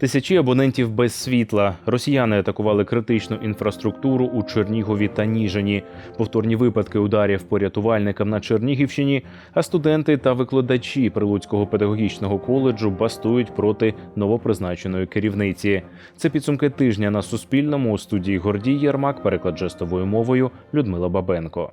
Тисячі абонентів без світла. Росіяни атакували критичну інфраструктуру у Чернігові та Ніжині. Повторні випадки ударів по рятувальникам на Чернігівщині. А студенти та викладачі Прилуцького педагогічного коледжу бастують проти новопризначеної керівниці. Це підсумки тижня на Суспільному у студії Гордій Єрмак, переклад жестовою мовою Людмила Бабенко.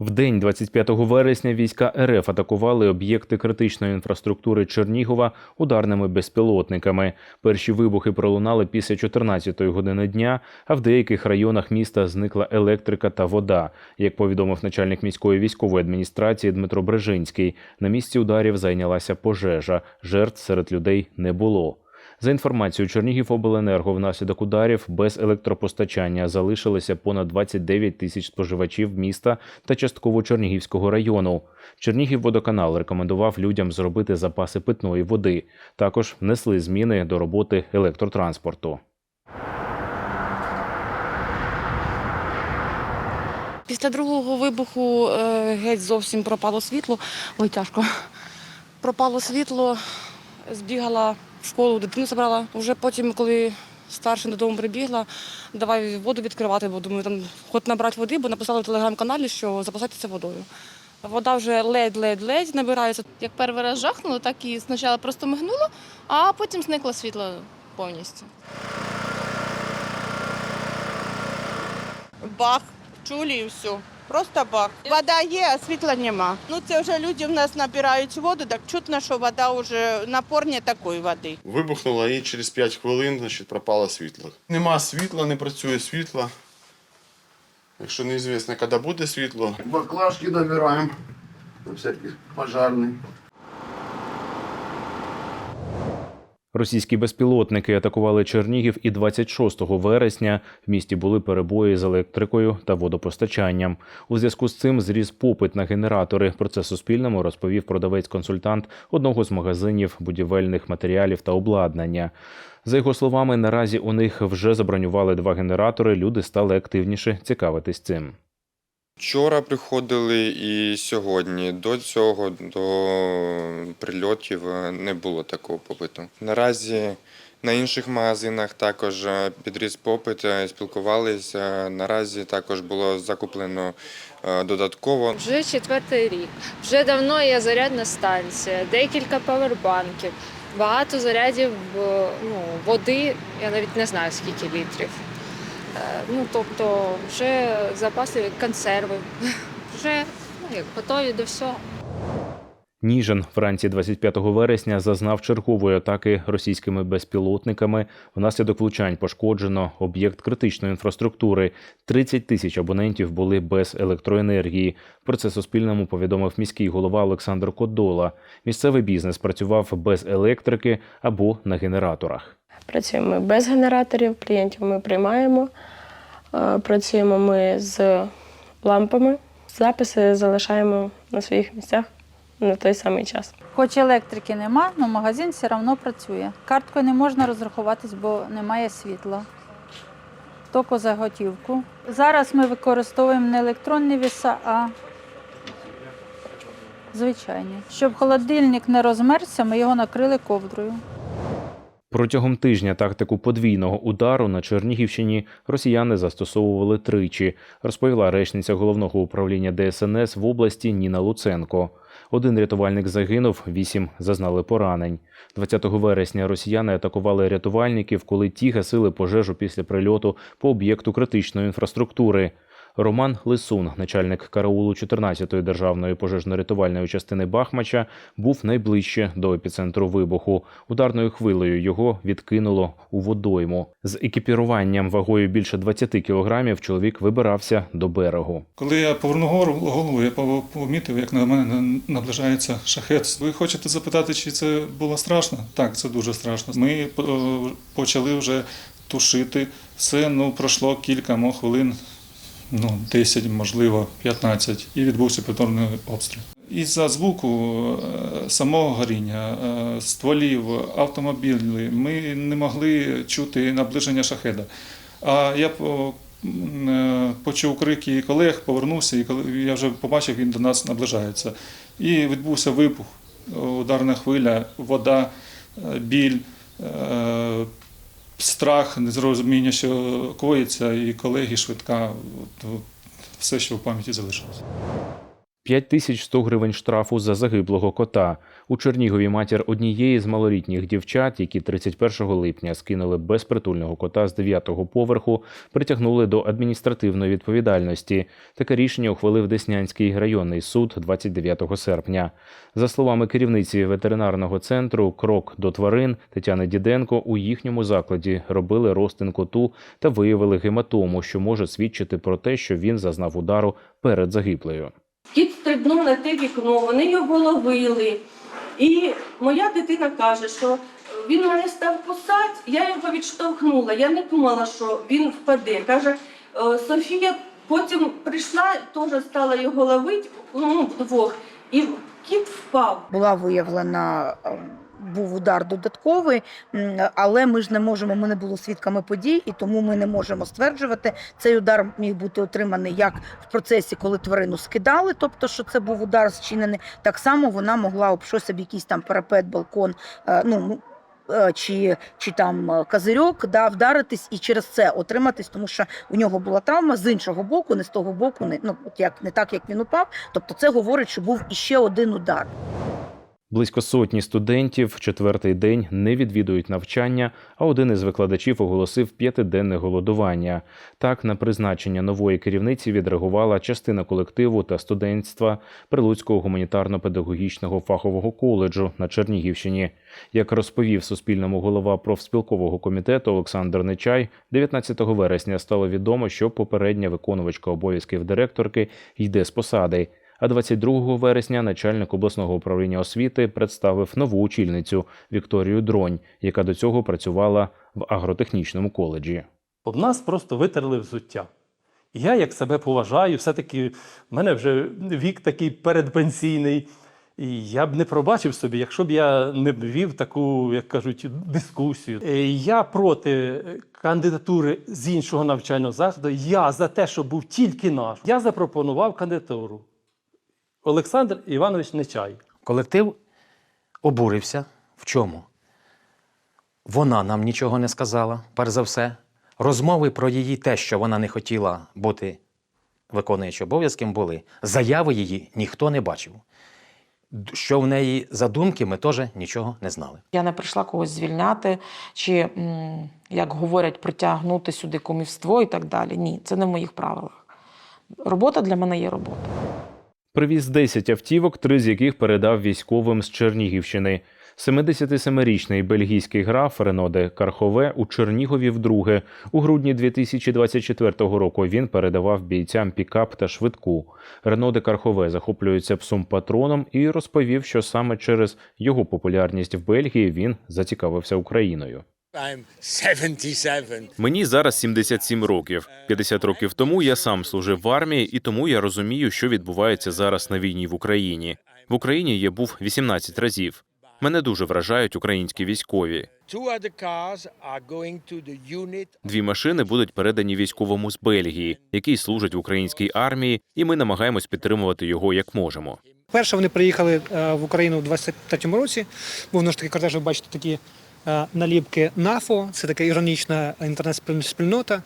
В день 25 вересня війська РФ атакували об'єкти критичної інфраструктури Чернігова ударними безпілотниками. Перші вибухи пролунали після 14-ї години дня, а в деяких районах міста зникла електрика та вода. Як повідомив начальник міської військової адміністрації Дмитро Брежинський, на місці ударів зайнялася пожежа. Жертв серед людей не було. За інформацією Чернігівобленерго, внаслідок ударів без електропостачання залишилося понад 29 тисяч споживачів міста та частково Чернігівського району. Чернігівводоканал рекомендував людям зробити запаси питної води. Також внесли зміни до роботи електротранспорту. Після другого вибуху е, геть зовсім пропало світло. Ой, тяжко. Пропало світло, збігала в школу, дитину забрала. Уже потім, коли старша додому прибігла, давай воду відкривати, бо думаю, там хоч набрати води, бо написали в телеграм-каналі, що запасайтеся водою. Вода вже ледь-ледь-ледь набирається. Як перший раз жахнуло, так і спочатку просто мигнуло, а потім зникло світло повністю. бах, чулі і все. Просто бах. Вода є, а світла нема. Ну це вже люди в нас набирають воду, так чутно, що вода вже напор не такої води. Вибухнула і через 5 хвилин значить, пропало світло. Нема світла, не працює світло. Якщо неізвісно, коли буде світло, Баклажки набираємо. на всякий Російські безпілотники атакували Чернігів і 26 вересня в місті були перебої з електрикою та водопостачанням. У зв'язку з цим зріс попит на генератори. Про це Суспільному розповів продавець-консультант одного з магазинів будівельних матеріалів та обладнання. За його словами, наразі у них вже забронювали два генератори. Люди стали активніше цікавитись цим. Вчора приходили і сьогодні. До цього, до прильотів, е, не було такого попиту. Наразі на інших магазинах також е, підріс попит, е, спілкувалися. Наразі також було закуплено додатково. Вже четвертий рік. Вже давно є зарядна станція, декілька павербанків, багато зарядів ну, води, я навіть не знаю скільки літрів. Е, Ну, тобто вже запаси консерви, вже ну, як, готові до всього. Ніжин вранці 25 вересня зазнав чергової атаки російськими безпілотниками. Внаслідок влучань пошкоджено об'єкт критичної інфраструктури. 30 тисяч абонентів були без електроенергії. Про це Суспільному повідомив міський голова Олександр Кодола. Місцевий бізнес працював без електрики або на генераторах. Працюємо ми без генераторів, клієнтів ми приймаємо. Е, Працюємо ми з лампами. Записи залишаємо на своїх місцях на той самий час. Хоч електрики нема, але магазин все одно працює. Карткою не можна розрахуватись, бо немає світла. Тільки за готівку. Зараз ми використовуємо не електронні віса, а звичайні. Щоб холодильник не розмерзся, ми його накрили ковдрою. Протягом тижня тактику подвійного удару на Чернігівщині росіяни застосовували тричі, розповіла речниця головного управління ДСНС в області Ніна Луценко. Один рятувальник загинув, вісім зазнали поранень. 20 вересня росіяни атакували рятувальників, коли ті гасили пожежу після прильоту по об'єкту критичної інфраструктури. Роман Лисун, начальник караулу 14-ї державної пожежно-рятувальної частини Бахмача, був найближче до епіцентру вибуху. Ударною хвилею його відкинуло у водойму. З екіпіруванням вагою більше 20 кілограмів чоловік вибирався до берегу. Коли я повернув голову, я помітив, як на мене наближається шахет. Ви хочете запитати, чи це було страшно? Так, це дуже страшно. Ми е, почали вже тушити. Все ну, пройшло кілька хвилин, ну, 10, можливо, 15, і відбувся повторний обстріл. Із-за звуку е, самого горіння, е, стволів, автомобілів, ми не могли чути наближення шахеда. А я е, почув крики колег, повернувся, і я вже побачив, він до нас наближається. І відбувся вибух, ударна хвиля, вода, біль, страх, незрозуміння, що коїться, і колеги швидка, от, все, що в пам'яті залишилось. 5100 гривень штрафу за загиблого кота. У Чернігові матір однієї з малолітніх дівчат, які 31 липня скинули безпритульного кота з 9-го поверху, притягнули до адміністративної відповідальності. Таке рішення ухвалив Деснянський районний суд 29 серпня. За словами керівниці ветеринарного центру Крок до тварин Тетяни Діденко, у їхньому закладі робили розтин коту та виявили гематому, що може свідчити про те, що він зазнав удару перед загиблею. Кіт стрибнув на те вікно, вони його ловили. І моя дитина каже, що він мене став кусати, я його відштовхнула. Я не думала, що він впаде. Каже, «Е, Софія потім прийшла, теж стала його ловити, ну, вдвох, і кіт впав. була виявлена. Був удар додатковий, але ми ж не можемо, ми не були свідками подій, і тому ми не можемо стверджувати. Цей удар міг бути отриманий як в процесі, коли тварину скидали, тобто, що це був удар зчинений. Так само вона могла об щось об якийсь там парапет, балкон, е, ну е, чи, чи там е, козирьок, да, вдаритись і через це отриматись, тому що у нього була травма з іншого боку, не з того боку, не ну як не так, як він упав. Тобто, це говорить, що був іще один удар. Близько сотні студентів четвертий день не відвідують навчання, а один із викладачів оголосив п'ятиденне голодування. Так, на призначення нової керівниці відреагувала частина колективу та студентства Прилуцького гуманітарно-педагогічного фахового коледжу на Чернігівщині. Як розповів Суспільному голова профспілкового комітету Олександр Нечай, 19 вересня стало відомо, що попередня виконувачка обов'язків директорки йде з посади. А 22 вересня начальник обласного управління освіти представив нову очільницю Вікторію Дронь, яка до цього працювала в агротехнічному коледжі. Об нас просто витерли взуття. Я як себе поважаю, все-таки в мене вже вік такий передпенсійний. І я б не пробачив собі, якщо б я не вів таку, як кажуть, дискусію. Е, Я проти кандидатури з іншого навчального закладу. Я за те, щоб був тільки наш. Я запропонував кандидатуру. Олександр Іванович Нечай. Колектив обурився. В чому? Вона нам нічого не сказала, перш за все. Розмови про її те, що вона не хотіла бути виконуючим обов'язком, були. Заяви її ніхто не бачив. Що в неї за думки, ми теж нічого не знали. Я не прийшла когось звільняти, чи, як говорять, притягнути сюди комівство і так далі. Ні, це не в моїх правилах. Робота для мене є робота. Привіз 10 автівок, три з яких передав військовим з Чернігівщини. 77-річний бельгійський граф Реноде Кархове у Чернігові вдруге. У грудні 2024 року він передавав бійцям пікап та швидку. Реноде Кархове захоплюється псом патроном і розповів, що саме через його популярність в Бельгії він зацікавився Україною. Мені зараз 77 років. 50 років тому я сам служив в армії, і тому я розумію, що відбувається зараз на війні в Україні. В Україні я був 18 разів. Мене дуже вражають українські військові. Дві машини будуть передані військовому з Бельгії, який служить в українській армії, і ми намагаємось підтримувати його як можемо. Перше вони приїхали е, в Україну у 23-му році. Був наш такий кортеж, ви бачите, такі наліпки НАФО, це така іронічна інтернет-спільнота.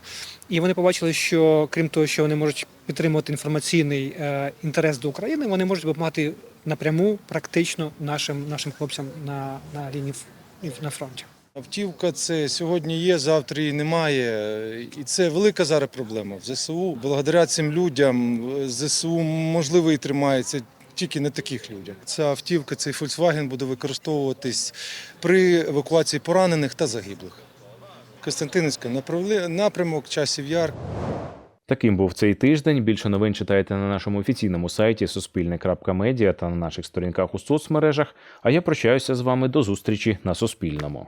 І вони побачили, що крім того, що вони можуть підтримувати інформаційний е, інтерес до України, вони можуть допомагати напряму практично нашим, нашим хлопцям на, на лінії на фронті. Автівка це сьогодні є, завтра її немає. І це велика зараз проблема в ЗСУ. Благодаря цим людям е, ЗСУ можливо і тримається. Тільки не таких людях. Ця автівка, цей Volkswagen буде використовуватись при евакуації поранених та загиблих. Костянтинівська напрямок, часів яр. Таким був цей тиждень. Більше новин читайте на нашому офіційному сайті Суспільне.Медіа та на наших сторінках у соцмережах. А я прощаюся з вами до зустрічі на Суспільному.